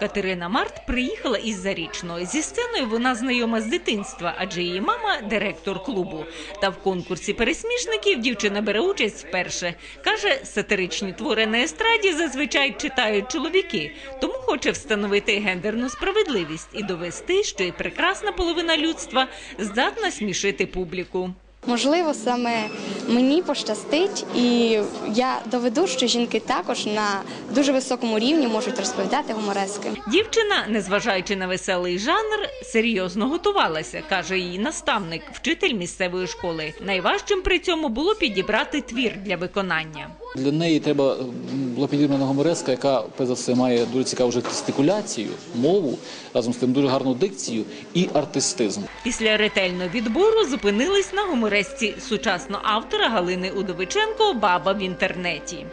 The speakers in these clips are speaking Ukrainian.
Катерина Март приїхала із Зарічного. Зі сценою вона знайома з дитинства, адже її мама директор клубу. Та в конкурсі пересмішників дівчина бере участь вперше. Каже, сатиричні твори на естраді зазвичай читають чоловіки, тому хоче встановити гендерну справедливість і довести, що і прекрасна половина людства здатна смішити публіку. Можливо, саме мені пощастить, і я доведу, що жінки також на дуже високому рівні можуть розповідати гуморески. Дівчина, незважаючи на веселий жанр, серйозно готувалася, каже її наставник, вчитель місцевої школи. Найважчим при цьому було підібрати твір для виконання. Для неї треба була підібрана гумореска, яка перш за все має дуже цікаву вже гестикуляцію, мову, разом з тим дуже гарну дикцію і артистизм. Після ретельного відбору зупинились на гуморесці сучасного автора Галини Удовиченко Баба в інтернеті.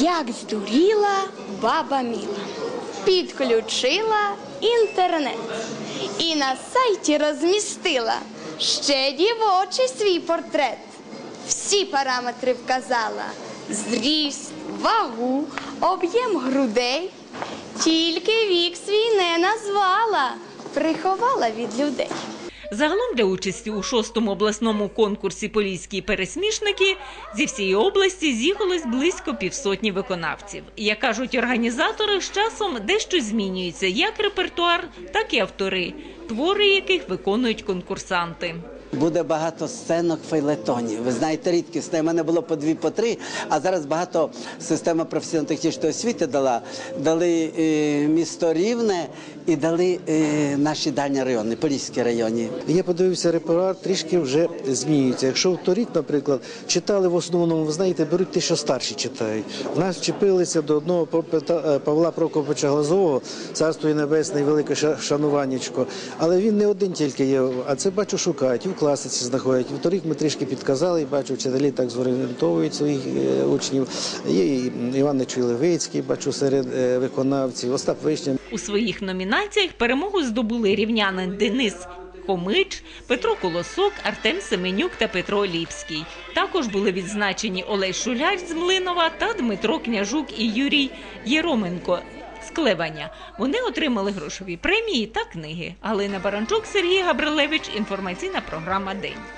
Як здуріла баба Міла, підключила інтернет і на сайті розмістила ще дівочий свій портрет. Всі параметри вказала: зріст, вагу, об'єм грудей. Тільки вік свій не назвала, приховала від людей. Загалом для участі у шостому обласному конкурсі Поліські пересмішники зі всієї області з'їхалось близько півсотні виконавців. Як кажуть організатори, з часом дещо змінюється як репертуар, так і автори, твори яких виконують конкурсанти. Буде багато сценок фейлетонів. Ви знаєте, рідкісне. У мене було по дві, по три, а зараз багато система професійно-технічної освіти дала. Дали е, місто Рівне і дали е, наші дальні райони, Поліські райони. Я подивився репертуар, трішки вже змінюється. Якщо торік, наприклад, читали в основному, ви знаєте, беруть те, що старші читають. В нас вчепилися до одного Павла- Павла Прокоповича Глазового, царство і небесне, і велике шануваннячко. Але він не один тільки є, а це бачу, шукають класиці знаходять. І Торік ми трішки підказали, і бачу, вчителі так зорієнтовують своїх е, учнів. Є і Іван Нечуй-Левицький, бачу серед е, виконавців, Остап Вишня. У своїх номінаціях перемогу здобули рівнянин Денис Хомич, Петро Колосок, Артем Семенюк та Петро Ліпський. Також були відзначені Олесь Шуляч з Млинова та Дмитро Княжук і Юрій Єроменко. З Клеваня. Вони отримали грошові премії та книги. Галина Баранчук, Сергій Габрилевич. Інформаційна програма День.